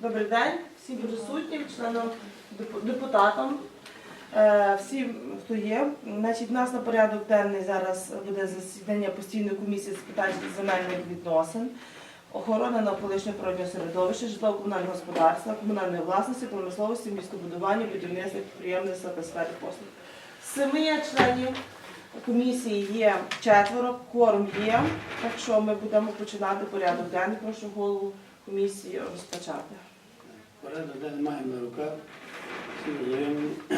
Добрий день всім присутнім, членам депутатам, е, всім, хто є. Значить, у нас на порядок денний зараз буде засідання постійної комісії з питань земельних відносин, охорони навколишнього природнього середовища, житлово-комунального господарства, комунальної власності, промисловості, містобудування, будівництва, підприємництва та сфери послуг. Семи членів комісії є четверо, кворум є, так що ми будемо починати порядок денний. Прошу голову комісії розпочати. Порядок денний маємо на руках.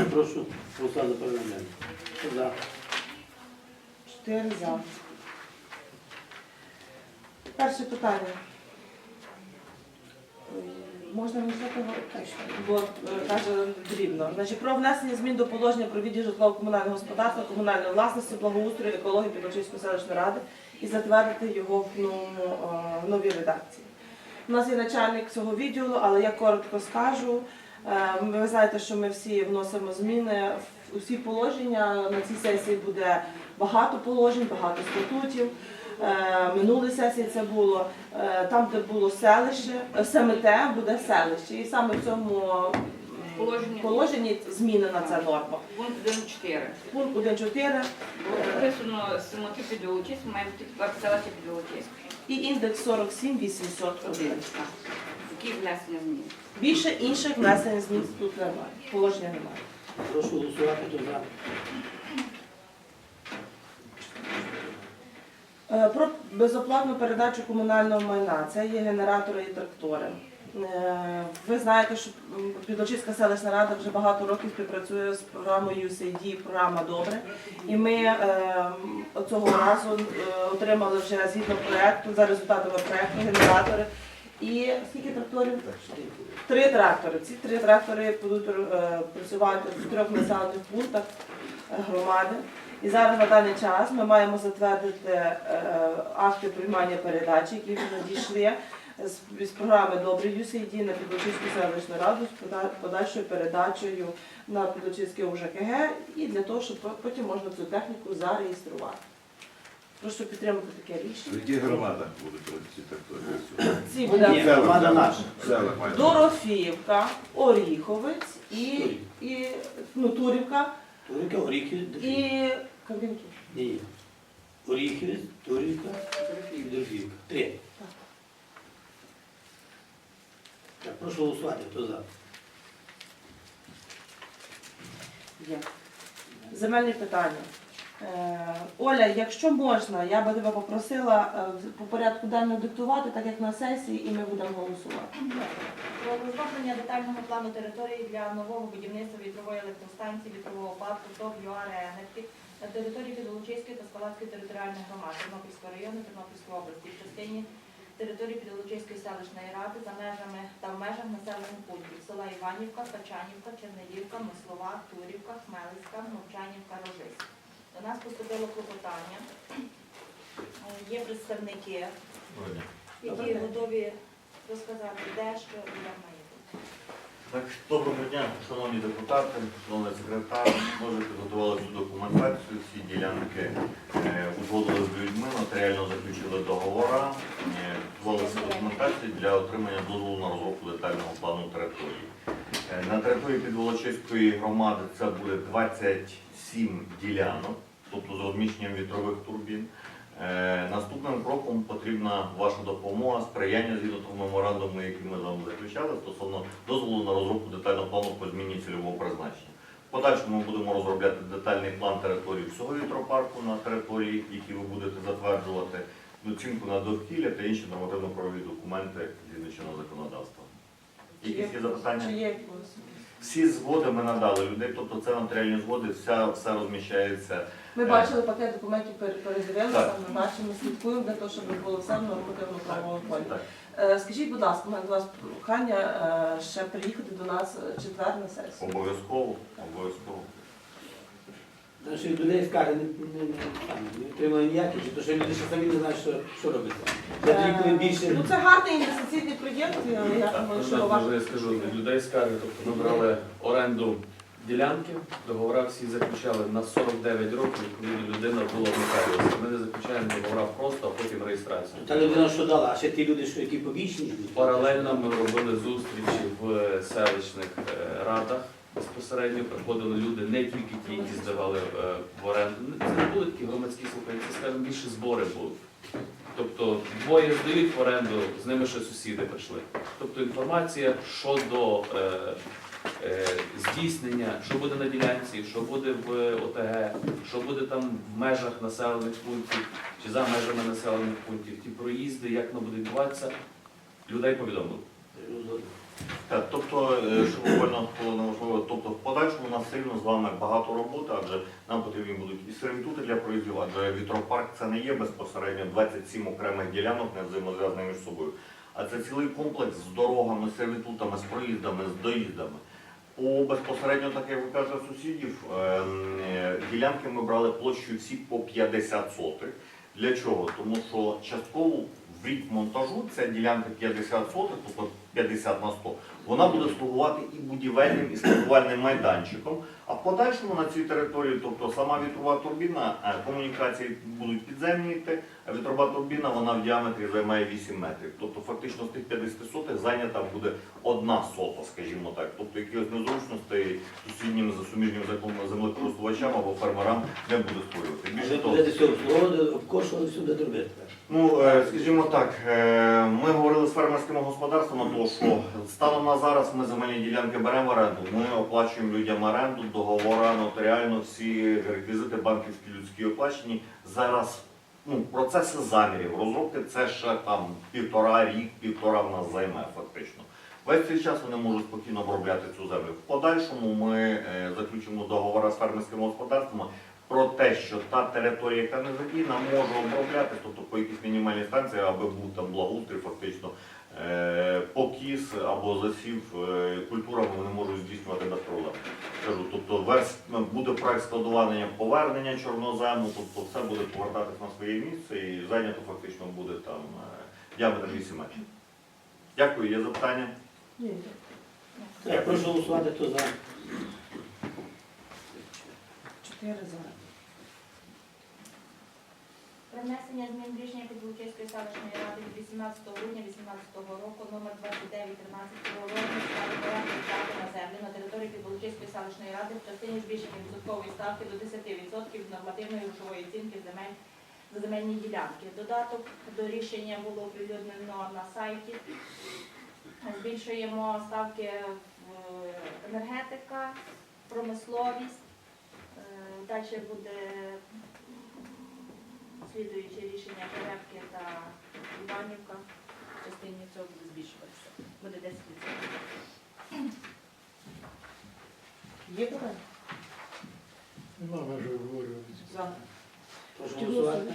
Прошу голосувати за. Хто За. Чотири за. Перше питання. Можна говорити? Бо е, каже дрібно. Значить, про внесення змін до положення про відділ житлово-комунального господарства, комунальної власності, благоустрою, екології Підволочиської селищної ради і затвердити його в е, в новій редакції. У нас є начальник цього відділу, але я коротко скажу. Е, Ви знаєте, що ми всі вносимо зміни усі положення. На цій сесії буде багато положень, багато статутів. Е, Минулої сесії це було е, там, де було селище, е, СМТ буде селище. І саме в цьому Положення. положенні змінена ця норма. Пункт 1.4. Пункт 1.4 Було написано самоти підволочиськ, має бути тепер селище підволочиськ. і індекс 47 801. Які внесення змін? Більше інших внесень змін тут немає. Положення немає. Прошу голосувати. Хто за. Е, Про безоплатну передачу комунального майна. Це є генератори і трактори. Е, Ви знаєте, що Підлочиська селищна рада вже багато років співпрацює з програмою USAID, програма Добре. І ми е, цього разу е, отримали вже згідно проєкту, за результатами проєкту генератори. І скільки тракторів? Три трактори. Ці три трактори будуть працювати в трьох населених пунктах громади. І зараз на даний час ми маємо затвердити акти приймання передачі, які вже надійшли з, з програми Добрий USAID на Підлочиську селищну раду з подальшою передачею на Підлочиське УЖКГ і для того, щоб потім можна цю техніку зареєструвати. Прошу підтримати таке В рішення. яких громадах будуть ці тракторі? Ці буде громада наша. Дорофіївка, Оріховець і, і ну, Турівка Турівка, Оріхів, і Кам'янки. Ні. Оріхів, Турівка і Дорфівка. Три. Так. Прошу голосувати. Хто за. Є. Земельні питання. Е, Оля, якщо можна, я би тебе попросила е, по порядку денного диктувати, так як на сесії, і ми будемо голосувати. Про розроблення детального плану території для нового будівництва вітрової електростанції вітрового парку ТОВ ЮАР «Енерги» на території Підволочиської та Скалацької територіальної громади Тернопільського району Тернопільської області в частині території Підолочиської селищної ради за межами та в межах населених пунктів села Іванівка, Качанівка, Чернелівка, Мислова, Турівка, Хмелицька, Мовчанівка, Рожиська. До нас поступило клопотання. Е, Є представники, які готові розказати, де що і як має бути. Так, доброго дня, шановні депутати, шановний секретар. Ми вже підготували цю документацію, всі ділянки е, узгодили з людьми, нотаріально заключили договори, е, підготували документацію для отримання дозволу на розробку детального плану території. Е, На території Підволочиської громади це буде 27 ділянок, тобто з розміщенням вітрових турбін. Е, Наступним кроком потрібна ваша допомога, сприяння згідно того меморандуму, який ми з вами заключали стосовно дозволу на розробку детального плану по зміні цільового призначення. В подальшому ми будемо розробляти детальний план території всього вітропарку на території, які ви будете затверджувати, оцінку на довкілля та інші нормативно-правові документи згідно чинного законодавства. Якісь є запитання? Всі згоди ми надали людей, тобто це нотаріальні згоди, вся, все розміщається. Ми Е. бачили пакет документів, пере- передивилися, Так. ми бачимо, слідкуємо для того, щоб було все в нормативно правовому полі. Так. Е, Скажіть, будь ласка, у мене до вас прохання е, ще приїхати до нас е, четвер на сесію. Обов'язково, обов'язково. Наші людей скаже, не, не, не, отримали ніяких, чи то що люди ще самі не знають, що, що робити. Я тоді, коли Е, більше. Ну це гарний інвестиційний проєкт, я думаю, що може я скажу людей скарги, тобто ми брали оренду ділянки. Договори всі заключали на 49 років, відповідно людина була в нотаріусом. Ми не заключаємо договори просто, а потім реєстрацію. Та людина що дала, а ще ті люди, що які побічні. Паралельно ми робили зустрічі в селищних е, радах. Безпосередньо приходили люди, не тільки ті, які здавали е, в оренду. Це не були такі громадські слухання, це скажімо, більше збори були. Тобто двоє здають в оренду, з ними ще сусіди прийшли. Тобто інформація щодо е, е, здійснення, що буде на ділянці, що буде в ОТГ, що буде там в межах населених пунктів чи за межами населених пунктів, ті проїзди, як воно буде відбуватися, людей повідомили. Так, тобто, е, що буквально було важливо, тобто в подальшому у нас сильно з вами багато роботи, адже нам потрібні будуть і сервітути для проїздів, адже вітропарк це не є безпосередньо 27 окремих ділянок, не взаємозв'язаних між собою. А це цілий комплекс з дорогами, з сервітутами, з проїздами, з доїздами. По безпосередньо, так як ви кажете, сусідів, е, ділянки ми брали площею всі по 50 сотих. Для чого? Тому що частково в рік монтажу ця ділянка 50 сотих, тобто 50 на 100, вона буде слугувати і будівельним, і складувальним майданчиком. А в подальшому на цій території, тобто сама вітрова турбіна, е, комунікації будуть підземні йти, а вітрова турбіна вона в діаметрі займає 8 метрів. Тобто фактично з тих 50 сотих зайнята буде одна сота, скажімо так. Тобто якихось незручностей сусіднім за суміжнім законом землекористувачам або фермерам не буде створювати. Більше того, обслуговувати, всюди зробити. Ну, е, скажімо так, е, ми говорили з фермерськими господарствами, що станом на зараз ми земельні ділянки беремо в оренду, ми оплачуємо людям оренду, договори, нотаріально, всі реквізити банківські людські оплачені. Зараз ну, процеси замірів, розробки це ще там півтора рік, півтора в нас займе фактично. Весь цей час вони можуть спокійно обробляти цю землю. В подальшому ми е, заключимо договори з фермерськими господарствами про те, що та територія, яка не задіяна, може оброблятися, тобто по якійсь мінімальній станції, аби був там благоустрій, фактично покіс або засів е, культурами вони можуть здійснювати без проблем. Кажу, тобто верс, буде проект складування повернення чорнозему, тобто все буде повертатись на своє місце і зайнято фактично буде там е, діаметр 8 метрів. Дякую, є запитання? Ні. Так, прошу голосувати, хто за. Чотири за. Про внесення змін рішення Підволочиської селищної ради від 18 грудня 2018 року номер 2913 про розмір ставки на землю на території Підволочиської селищної ради в частині збільшення відсоткової ставки до 10% від нормативної грошової оцінки земель за земельні ділянки. Додаток до рішення було оприлюднено на сайті. Збільшуємо ставки е, енергетика, промисловість. Е, Далі буде слідуючи рішення Жеребки та Іванівка в частині цього буде збільшуватися. Буде 10%. Є питання? Нема вже обговорювати. За. Прошу голосувати.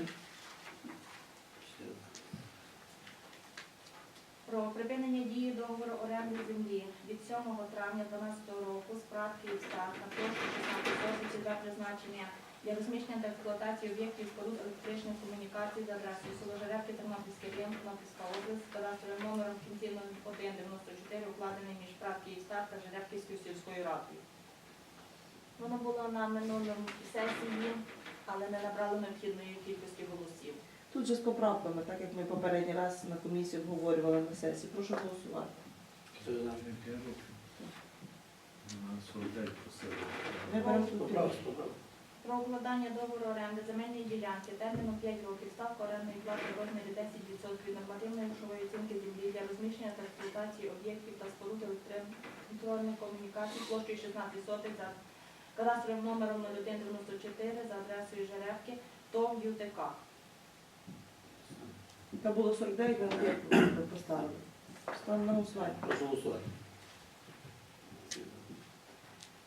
Про припинення дії договору оренди землі від 7 травня 2012 року з ПРАТ Київстар на площу 16 сотень цільове призначення для розміщення та експлуатації об'єктів споруд електричних комунікацій за адресою село Жеребки, Тернопільський район, Тернопільська область з кадастровим номером в кінці 0194 укладений між ПРАТ Київстар та Жеребківською сільською радою. Воно було на минулому сесії, але не набрало необхідної кількості голосів. Тут же з поправками, так як ми попередній раз на комісії обговорювали на сесії. Прошу голосувати. Хто за? Ми беремо тут. Про укладання договору оренди земельної ділянки терміном 5 років ставка орендної плати в розмірі 10% від нормативної грошової оцінки землі для розміщення та експлуатації об'єктів та споруд електронних комунікацій площею 16 сотих за кадастровим номером 0194 за адресою Жеребки ТОВ ЮТК. Там було 49, ми поставили. Ставимо на голосування. Прошу голосувати.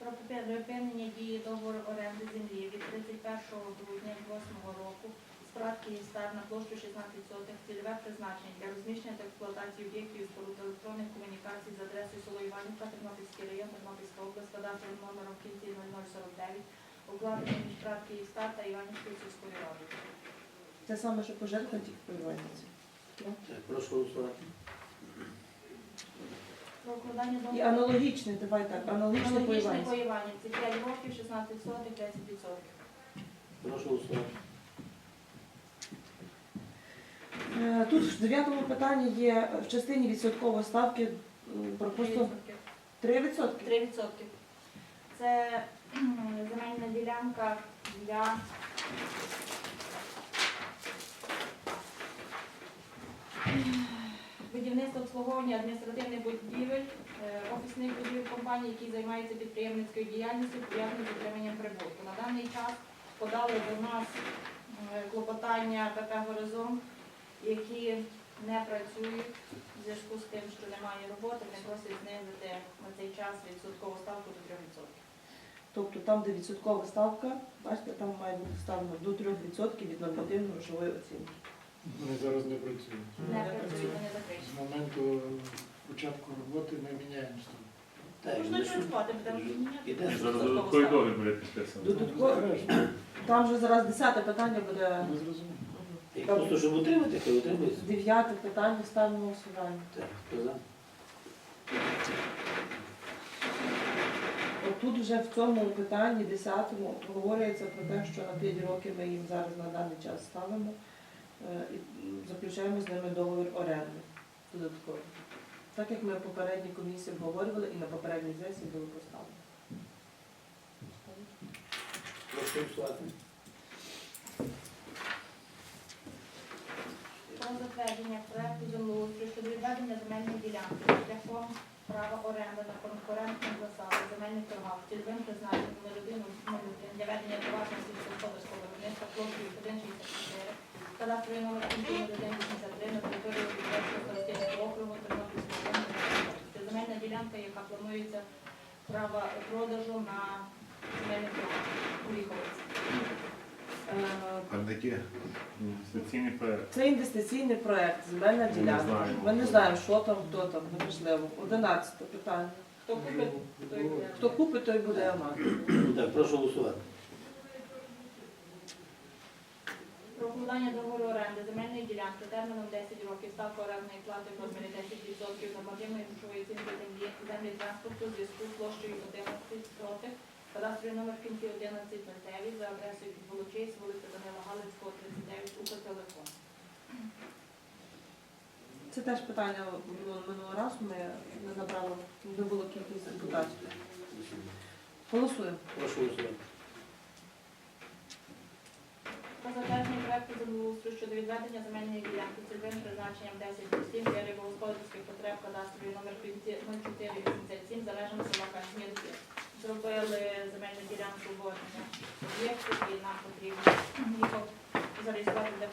Про припинення дії договору оренди землі від 31 грудня 2008 року з пратки Стар на площу 16 сотих цільове призначення для розміщення та експлуатації об'єктів споруд електронних комунікацій з адресою село Іванівка, Тернопільський район, Тернопільська область, кадастровим номером в кінці 0049, укладений між пратки Стар та Іванівською сільською радою. Те саме, що пожертва, тільки по Іванівці. Так, прошу голосувати. Про укладання І договору. аналогічний, давай так, аналогічний по Аналогічне Іванську. по Іванівці. 5 років, 16 сотих, 10%. Прошу голосувати. Е, Тут в дев'ятому питанні є в частині відсоткової ставки м, пропустимо 3 відсотки. 3%. Це кхм, земельна ділянка для будівництва обслуговування адміністративних будівель, е, офісних будівель компаній, які займаються підприємницькою діяльністю, пов'язаною з отриманням прибутку. На даний час подали до нас е, клопотання ПП Горизонт, які не працюють в зв'язку з тим, що немає роботи, вони просять знизити на цей час відсоткову ставку до 3%. Тобто там, де відсоткова ставка, бачите, там має бути ставлено до 3% від нормативної грошової оцінки. Вони зараз не працюють. Не працюють, вони З моменту початку роботи ми міняємо ставку. Можна будемо міняти. Ставку. буде підписано. Додатково, там же зараз десяте питання буде. Ми зрозуміли. І просто, щоб утримати, хай утримується. Дев'яте питання ставимо голосування. Так, хто за? Отут вже в цьому питанні, десятому, говориться про те, що на 5 років ми їм зараз на даний час ставимо і заключаємо з ними договір оренди додатково. Так як ми в попередній комісії обговорювали і на попередній сесії. Прошу голосувати. Про затвердження проекту землеустрою щодо відведення земельної ділянки шляхом права оренди на конкурентних засадах земельних торгах цільовим призначенням на людину для ведення приватного сільськогосподарського виробництва площею 164, кадастровий номер пункту 183 на території Львівського старостинського округу Тернопільського району. Це земельна ділянка, яка планується право продажу на земельних торгах у Віховиці. Е. Це інвестиційний проект, земельна не ділянка. знаємо. Ми не знаємо, що там, хто там, неважливо. Одинадцяте питання. Хто купить, той буде. Хто купить, той буде мати. Так, прошу голосувати. Укладання договору оренди земельної ділянки терміном 10 років ставка орендної плати в розмірі 10% нормативної грошової оцінки землі, землі транспорту в зв'язку з площею 11 сотих, кадастровий номер в кінці 1109 за адресою Підволочиськ, вулиця Данила Галицького, 39, Укртелеком. Це теж питання було минулого разу, ми не набрали, не було кількість депутатів. Голосуємо. Прошу голосувати. Про затвердження проекту землеустрою щодо відведення земельної ділянки цільовим призначенням 10 для рибогосподарських потреб кадастровий номер в кінці 0487 за межами села Кашмірки. Зробили земельну ділянку водного об'єкту і нам потрібно його зареєструвати для.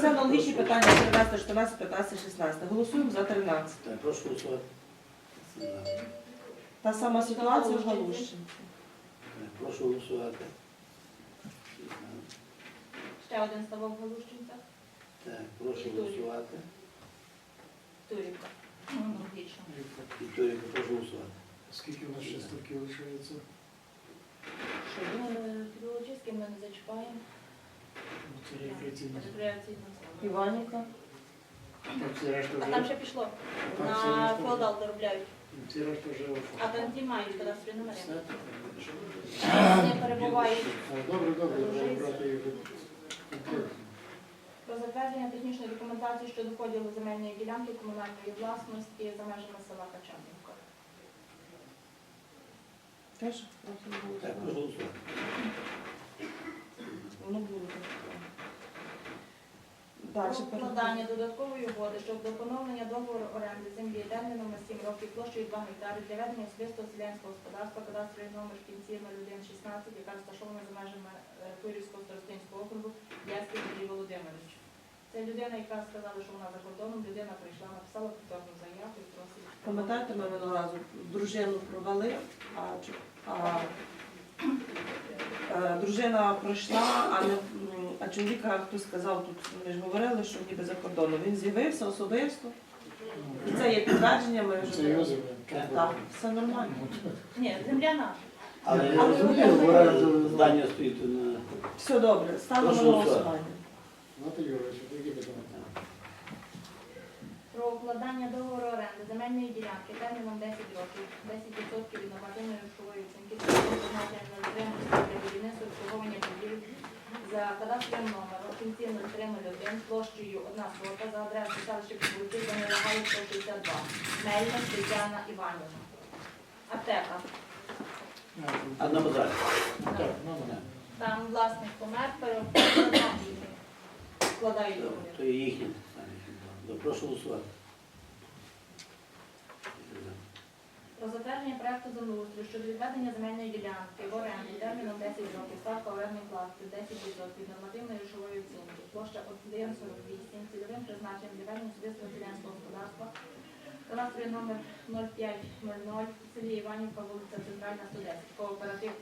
Це аналогічні питання 13, 14, 15, 16. Голосуємо за 13. Так, прошу голосувати. Та сама ситуація в Галущинці. Прошу голосувати. Ще один ставок Галущинця. Так, прошу голосувати. Турівка. Аналогічно. Вікторія, прошу голосувати. Скільки в нас ще ставки лишається? Е, Підволочиський ми не зачіпаємо. Ну, Це рекреаційна. Рекреаційна зона. Іванівка. Там всі решта А вже- там ще пішло. Там На решта феодал доробляють. всі решта вже А там ті мають кадастрові номери. Все? Вони перебувають А, Добре, добре, брати їх. Про затвердження технічної документації щодо поділу земельної ділянки комунальної власності за межами села Качанівка. Теж просимо Так, голосувати. голосувати. Воно було так. Про Далі укладання додаткової угоди щодо поновлення договору оренди землі терміном на 7 років площею 2 гектари для ведення особистого селянського господарства, кадастровий номер в кінці 0116, яка розташована за межами е, Турівського старостинського округу людина, яка сказала, що вона за кордоном, людина прийшла, написала повторну заяву і просить. Пам'ятаєте, ми минулого разу дружину провели, а, чу- а, е, дружина пройшла, а, не, а чоловіка хтось сказав, тут ми ж говорили, що ніби за кордоном. Він з'явився особисто. І це є підтвердження, ми Це вже земля. так, все нормально. Ні, земля наша. Але я розумію, ви- здання стоїть на... Все добре, ставимо на голосування. Знати Юрович, які питання? Про про укладання договору оренди земельної ділянки терміном 10 років, 10% від нормативної грошової оцінки призначення на отримання для будівництва обслуговування будівель за кадастровим номером офіційно 301 площею 1 сота за адресою селища Підволоки за Нелегаю 162. Мельник Тетяна Іванівна. Аптека. А на базарі. Так, ну, ну. Там власник помер, і складають То договір. є їхнє. Прошу голосувати. Про затвердження проекту землеустрою щодо відведення земельної ділянки в оренду терміном 10 років, ставка орендної плати 10% від нормативної грошової оцінки, площа 1,48, цільовим призначенням для ведення особистого селянського господарства, кадастровий номер 0500, в селі Іванівка, вулиця Центральна, 110, кооператив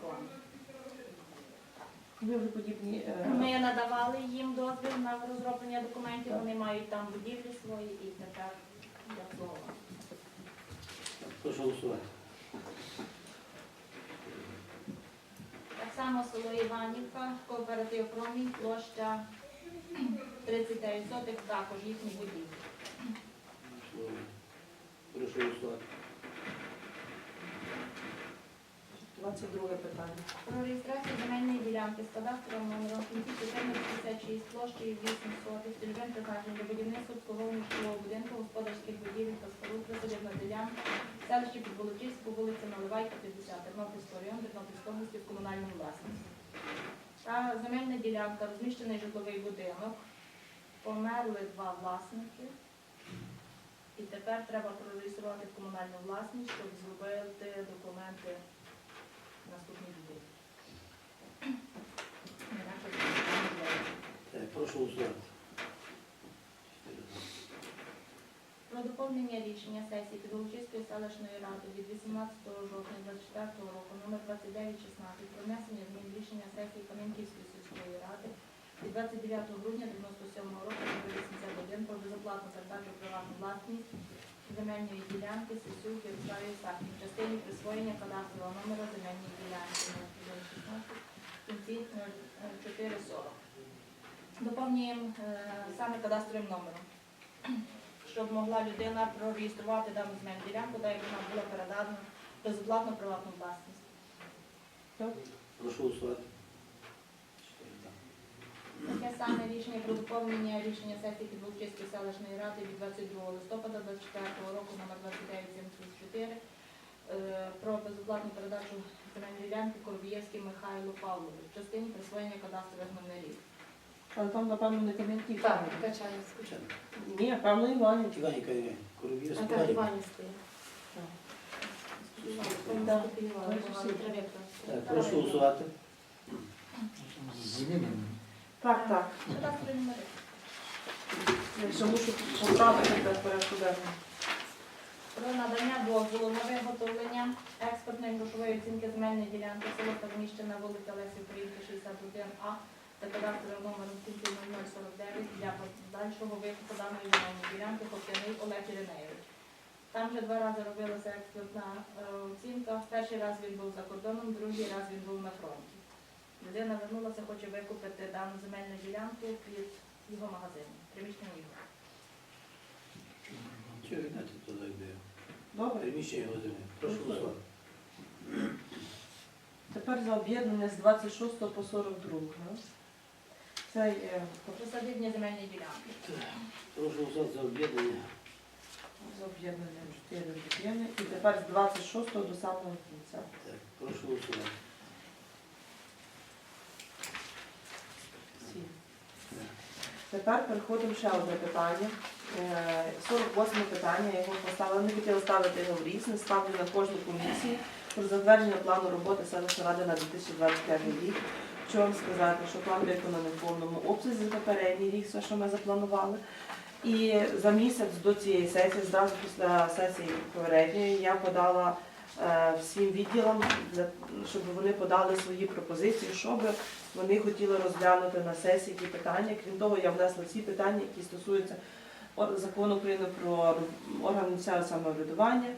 вже подібні. е, Ми надавали їм дозвіл на розроблення документів, вони мають там будівлі свої і тепер для слова. Прошу голосувати. Так само село Іванівка, кооператив Промінь, площа 39 сотих, також їхні будівлі. Прошу голосувати. 22 питання. Про реєстрацію земельної ділянки з кадастровим номером кінці 456 площею 8 сотих, призначенням для будівництва обслуговування житлового будинку, господарських будівель та споруд, присадибна ділянка, селище Підволочиську, вулиця Наливайка, 50, Тернопільського району, Тернопільської області в комунальному власності. Та земельна ділянка, розміщений житловий будинок, померли два власники. І тепер треба прореєструвати комунальну власність, щоб зробити документи наступний не буде. Так, прошу голосувати. Про доповнення рішення сесії Підволочиської селищної ради від 18 жовтня 2024 року номер 2916 про внесення змін рішення сесії Кам'янківської сільської ради від 29 грудня 97 року номер 81 про безоплатну передачу приватну власність земельної ділянки Сесюк Ярославі Сахні в частині присвоєння кадастрового номера земельної ділянки 016 в кінці 0440. Доповнюємо е, саме кадастровим номером щоб могла людина прореєструвати дану земельну ділянку, де вона була передана безоплатно приватну власність. Прошу голосувати. Таке саме рішення про доповнення рішення сесії Підволочиської селищної ради від 22 листопада 2024 року номер 2974 е, про безоплатну передачу земельної ділянки Коробієвській Михайлу Павловичу в частині присвоєння кадастрових номерів. Але там, напевно, не кам'янки. Качаївську. Ні, певно, Іванівки. Іванівка. Коробів А так Іванівський. Так, прошу голосувати. З змінами. Так, так. Я мушу поправити те порядку про надання дозволу на виготовлення експортної грошової оцінки земельної ділянки село розміщена вулиця Лесі Українки 61А та кадастровим номером 049 для подальшого викупу даної земельної ділянки Хостяний Олег Іринейович. Там вже два рази робилася експортна е, оцінка. Перший раз він був за кордоном, другий раз він був на фронті. Людина вернулася, хоче викупити дану земельну ділянку під його магазином, приміщення його. Чого віддати туди, якби Добре. приміщення його землі? Прошу голосувати. Тепер за об'єднання з 26 по 42. да? Це є Присадибні земельні ділянки. Прошу голосувати за об'єднання. за об'єднанням 4 об'єднання. І тепер з 26 до самого кінця. Так, прошу голосувати. Всі. Тепер переходимо ще одне питання. Е, 48 питання, його поставила, не хотіла ставити його в різне, ставлю на кожну комісію про затвердження плану роботи селищної ради на 2025 рік. Що вам сказати, що план виконаний в повному обсязі за попередній рік, все, що ми запланували. І за місяць до цієї сесії, зразу після сесії попередньої, я подала е, всім відділам, щоб вони подали свої пропозиції, щоб вони хотіли розглянути на сесії ті питання. Крім того, я внесла всі питання, які стосуються закону України про органи місцевого самоврядування.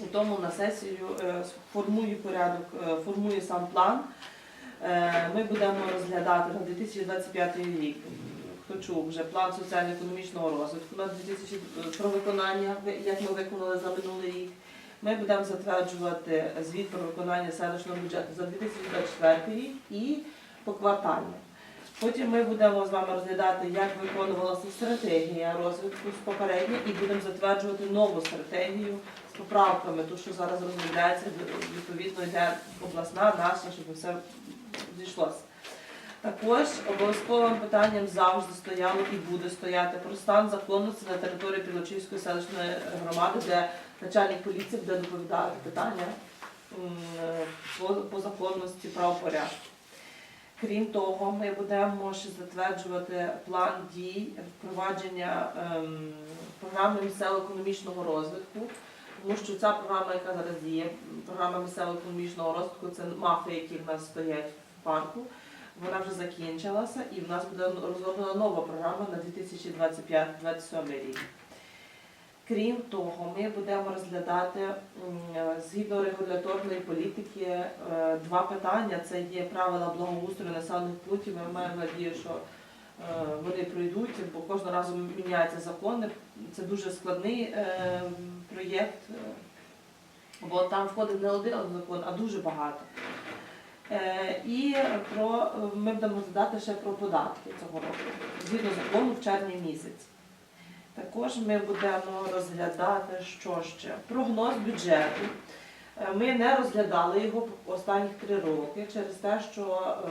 І тому на сесію е, формую порядок, е, формую сам план. Е, Ми будемо розглядати на 2025 рік. хто чув вже план соціально-економічного розвитку на 2000 про виконання, як ми виконали за минулий рік. Ми будемо затверджувати звіт про виконання селищного бюджету за 2024 рік і поквартально. Потім ми будемо з вами розглядати, як виконувалася стратегія розвитку з попередньо, і будемо затверджувати нову стратегію з поправками, ту, що зараз розробляється, відповідно йде обласна наша, щоб все зійшлося. Також обов'язковим питанням завжди стояло і буде стояти про стан законності на території Підлочівської селищної громади, де начальник поліції буде доповідати питання по, законності правопорядку. Крім того, ми будемо ще затверджувати план дій впровадження ем, програми місцевого економічного розвитку, тому що ця програма, яка зараз діє, програма місцевого економічного розвитку, це мафи, які в нас стоять в парку. Вона вже закінчилася і в нас буде розроблена нова програма на 2025-2027 рік. Крім того, ми будемо розглядати е, згідно регуляторної політики е, два питання. Це є правила благоустрою населених пунктів. Ми маємо надію, що е, вони пройдуть, бо кожного разу міняються закони. Це дуже складний проєкт, бо там входить не один закон, а дуже багато. І про ми будемо розглядати ще про податки цього року, згідно закону в червні місяці. Також ми будемо розглядати, що ще прогноз бюджету. Е, Ми не розглядали його останніх три роки через те, що е,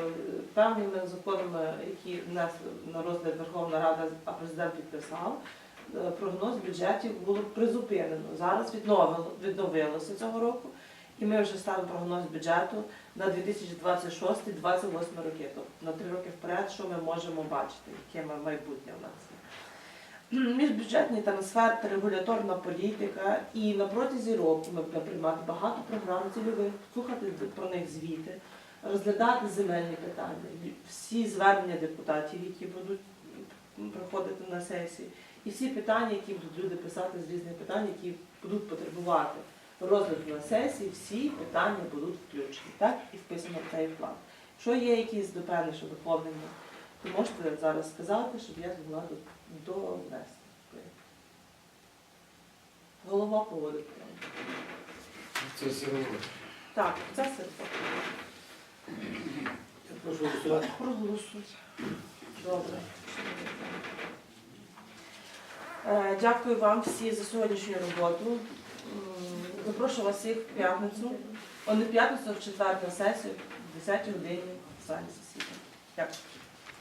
певними законами, які внесли на розгляд Верховна Рада, а президент підписав, е, прогноз бюджетів було призупинено. Зараз відновило, відновилося цього року, і ми вже ставимо прогноз бюджету на 2026-2028 роки. Тобто на три роки вперед, що ми можемо бачити, яке майбутнє в нас. Міжбюджетний трансфер та регуляторна політика. І на протязі року ми будемо приймати багато програм цільових, слухати про них звіти, розглядати земельні питання, всі звернення депутатів, які будуть проходити на сесії, і всі питання, які будуть люди писати з різних питань, які будуть потребувати розгляду на сесії, всі питання будуть включені. Так і вписано в цей план. Якщо є якісь доповнення, доповнення, то можете зараз сказати, щоб я змогла до- довнести. Голова поводить. Це все. Так, це все. Я прошу голосувати. Проголосуйте. Добре. Е, Дякую вам всі за сьогоднішню роботу. Запрошую вас всіх в п'ятницю. О, не в п'ятницю, а в четвер на сесію, в 10 годині в залі засідання. Дякую.